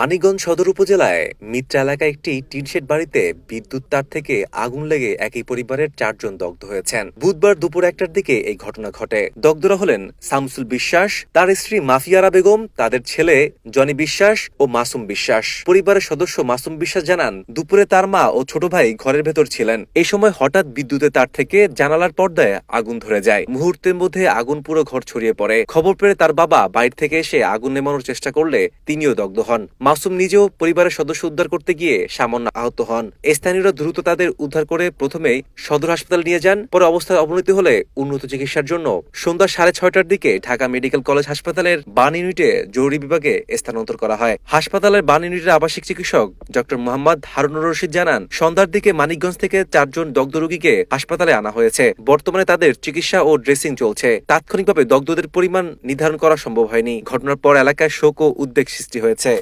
মানিকগঞ্জ সদর উপজেলায় মিত্রা এলাকায় একটি টিনশেড বাড়িতে বিদ্যুৎ তার থেকে আগুন লেগে একই পরিবারের চারজন দগ্ধ হয়েছেন। বুধবার দুপুর একটার দিকে এই ঘটনা ঘটে। দগ্ধরা হলেন শামসুল বিশ্বাস, তার স্ত্রী মাফিয়ারা বেগম, তাদের ছেলে জনি বিশ্বাস ও মাসুম বিশ্বাস। পরিবারের সদস্য মাসুম বিশ্বাস জানান, দুপুরে তার মা ও ছোট ভাই ঘরের ভেতর ছিলেন। এই সময় হঠাৎ বিদ্যুতের তার থেকে জানালার পর্দায় আগুন ধরে যায়। মুহূর্তের মধ্যে আগুন পুরো ঘর ছড়িয়ে পড়ে। খবর পেয়ে তার বাবা বাইরে থেকে এসে আগুন নেমানোর চেষ্টা করলে তিনিও দগ্ধ হন। মাসুম নিজেও পরিবারের সদস্য উদ্ধার করতে গিয়ে সামান্য আহত হন। স্থানীয়রা দ্রুত তাদের উদ্ধার করে প্রথমেই সদর হাসপাতাল নিয়ে যান, পরে অবস্থার অবনতি হলে উন্নত চিকিৎসার জন্য সন্ধ্যা সাড়ে ছয়টার দিকে ঢাকা মেডিকেল কলেজ হাসপাতালের বান ইউনিটে জরুরি বিভাগে স্থানান্তর করা হয়। হাসপাতালের বান ইউনিটের আবাসিক চিকিৎসক ডক্টর মোহাম্মদ হারুনুর রশিদ জানান, সন্ধ্যার দিকে মানিকগঞ্জ থেকে চারজন দগ্ধ রোগীকে হাসপাতালে আনা হয়েছে। বর্তমানে তাদের চিকিৎসা ও ড্রেসিং চলছে। তাৎক্ষণিকভাবে দগ্ধদের পরিমাণ নির্ধারণ করা সম্ভব হয়নি। ঘটনার পর এলাকায় শোক ও উদ্বেগ সৃষ্টি হয়েছে।